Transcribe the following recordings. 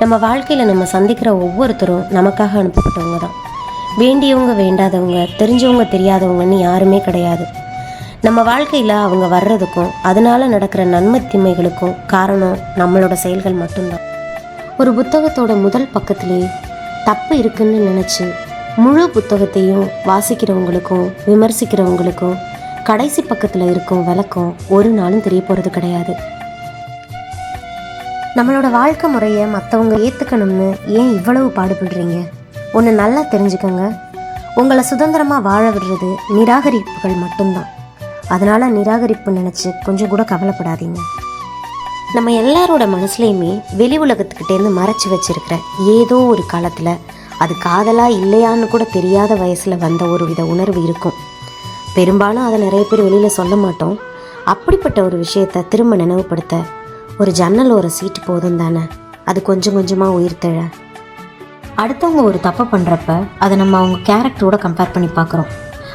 நம்ம வாழ்க்கையில் நம்ம சந்திக்கிற ஒவ்வொருத்தரும் நமக்காக அனுப்பப்பட்டவங்க தான். வேண்டியவங்க வேண்டாதவங்க தெரிஞ்சவங்க தெரியாதவங்கன்னு யாருமே கிடையாது. நம்ம வாழ்க்கையில் அவங்க வர்றதுக்கும் அதனால் நடக்கிற நன்மை தீமைகளுக்கும் காரணம் நம்மளோட செயல்கள் மட்டும்தான். ஒரு புத்தகத்தோட முதல் பக்கத்திலேயே தப்பு இருக்குன்னு நினச்சி முழு புத்தகத்தையும் வாசிக்கிறவங்களுக்கும் விமர்சிக்கிறவங்களுக்கும் கடைசி பக்கத்தில் இருக்கும் விளக்கம் ஒரு நாளும் தெரிய போகிறது கிடையாது. நம்மளோட வாழ்க்கை முறையை மற்றவங்க ஏற்றுக்கணும்னு ஏன் இவ்வளவு பாடுபடுறீங்க? ஒன்று நல்லா தெரிஞ்சுக்கோங்க. உங்களை சுதந்திரமாக வாழ விடுறது நிராகரிப்புகள் மட்டும்தான். அதனால் நிராகரிப்பு நினச்சி கொஞ்சம் கூட கவலைப்படாதீங்க. நம்ம எல்லாரோட மனசுலையுமே வெளி உலகத்துக்கிட்டேருந்து மறைச்சி வச்சிருக்கிற ஏதோ ஒரு காலத்தில் அது காதலா இல்லையான்னு கூட தெரியாத வயசில் வந்த ஒரு வித உணர்வு இருக்கும். பெரும்பாலும் அதை நிறைய பேர் வெளியில் சொல்ல மாட்டோம். அப்படிப்பட்ட ஒரு விஷயத்தை திரும்ப நினைவுபடுத்த ஒரு ஜன்னல் ஒரு சீட்டு போதும் தானே? அது கொஞ்சம் கொஞ்சமாக உயிர் தழ. அடுத்தவங்க ஒரு தப்பை பண்ணுறப்ப அதை நம்ம அவங்க கேரக்டரோட கம்பேர் பண்ணி பார்க்குறோம்.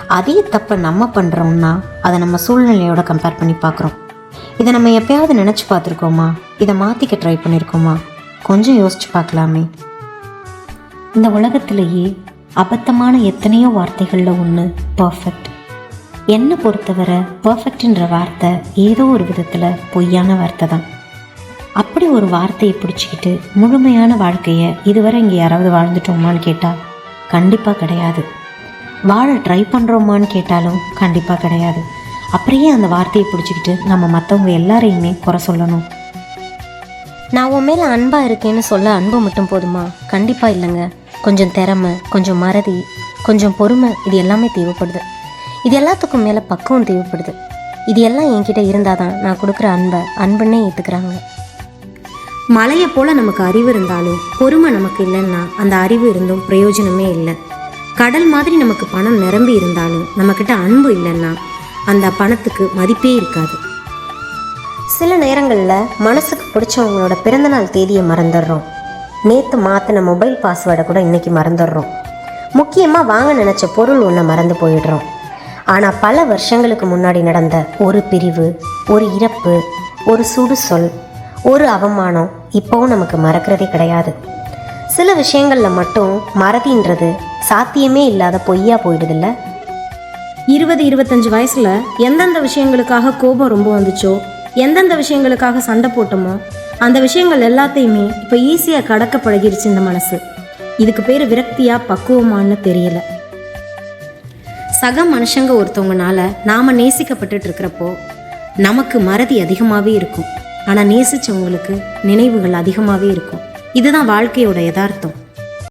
அதே தப்பை நம்ம பண்ணுறோம்னா அதை நம்ம சூழ்நிலையோட கம்பேர் பண்ணி பார்க்குறோம். இதை நம்ம எப்பயாவது நினச்சி பார்த்துருக்கோமா? இதை மாற்றிக்க ட்ரை பண்ணியிருக்கோமா கொஞ்சம் யோசிச்சு பார்க்கலாமே. இந்த உலகத்திலேயே அபத்தமான எத்தனையோ வார்த்தைகளில் ஒன்று பர்ஃபெக்ட் என்னை பொறுத்தவரை பர்ஃபெக்ட்ன்ற வார்த்தை ஏதோ ஒரு விதத்தில் பொய்யான வார்த்தை தான் அப்படி ஒரு வார்த்தையை பிடிச்சிக்கிட்டு முழுமையான வாழ்க்கையை இதுவரை இங்கே யாராவது வாழ்ந்துட்டோமான்னு கேட்டால் கண்டிப்பாக கிடையாது. வாழ ட்ரை பண்ணுறோமான்னு கேட்டாலும் கண்டிப்பாக கிடையாது. அப்படியே அந்த வார்த்தையை பிடிச்சிக்கிட்டு நம்ம மற்றவங்க எல்லாரையுமே குறை சொல்லணும். நான் உன் மேலே அன்பாக இருக்கேன்னு சொல்ல அன்பு மட்டும் போதுமா? கண்டிப்பாக இல்லைங்க. கொஞ்சம் திறமை கொஞ்சம் மறதி கொஞ்சம் பொறுமை இது எல்லாமே தேவைப்படுது. இது எல்லாத்துக்கும் மேலே பக்குவம் தேவைப்படுது. இது எல்லாம் என்கிட்ட இருந்தால் தான் நான் கொடுக்குற அன்பை அன்புன்னே ஏற்றுக்கிறாங்க மலையை போல் நமக்கு அறிவு இருந்தாலும் பொறுமை நமக்கு இல்லைன்னா அந்த அறிவு இருந்தும் பிரயோஜனமே இல்லை. கடல் மாதிரி நமக்கு பணம் நிரம்பி இருந்தாலும் நம்மக்கிட்ட அன்பு இல்லைன்னா அந்த பணத்துக்கு மதிப்பே இருக்காது. சில நேரங்களில் மனசுக்கு பிடிச்சவங்களோட பிறந்தநாள் தேதியை மறந்துடுறோம். நேற்று மாற்றின மொபைல் பாஸ்வேர்டை கூட இன்றைக்கி மறந்துடுறோம். முக்கியமாக வாங்க நினச்ச பொருள் ஒன்றை மறந்து போயிடுறோம். ஆனால் பல வருஷங்களுக்கு முன்னாடி நடந்த ஒரு பிரிவு ஒரு இறப்பு ஒரு சுடுசொல் ஒரு அவமானம் இப்போவும் நமக்கு மறக்கிறதே கிடையாது. சில விஷயங்களில் மட்டும் மறதின்றது சாத்தியமே இல்லாத பொய்யா போயிடுதில்ல? இருபது இருபத்தஞ்சு வயசில் எந்தெந்த விஷயங்களுக்காக கோபம் ரொம்ப வந்துச்சோ எந்தெந்த விஷயங்களுக்காக சண்டை போட்டோமோ அந்த விஷயங்கள் எல்லாத்தையுமே இப்போ ஈஸியாக கடக்க பழகிருச்சு இந்த மனசு. இதுக்கு பேர் விரக்தியா பக்குவமான்னு தெரியல. சக மனுஷங்க ஒருத்தவங்கனால நாம நேசிக்கப்பட்டுட்டு இருக்கிறப்போ நமக்கு மறதி அதிகமாகவே இருக்கும். ஆனால் நேசிச்சவங்களுக்கு நினைவுகள் அதிகமாகவே இருக்கும். இதுதான் வாழ்க்கையோட யதார்த்தம்.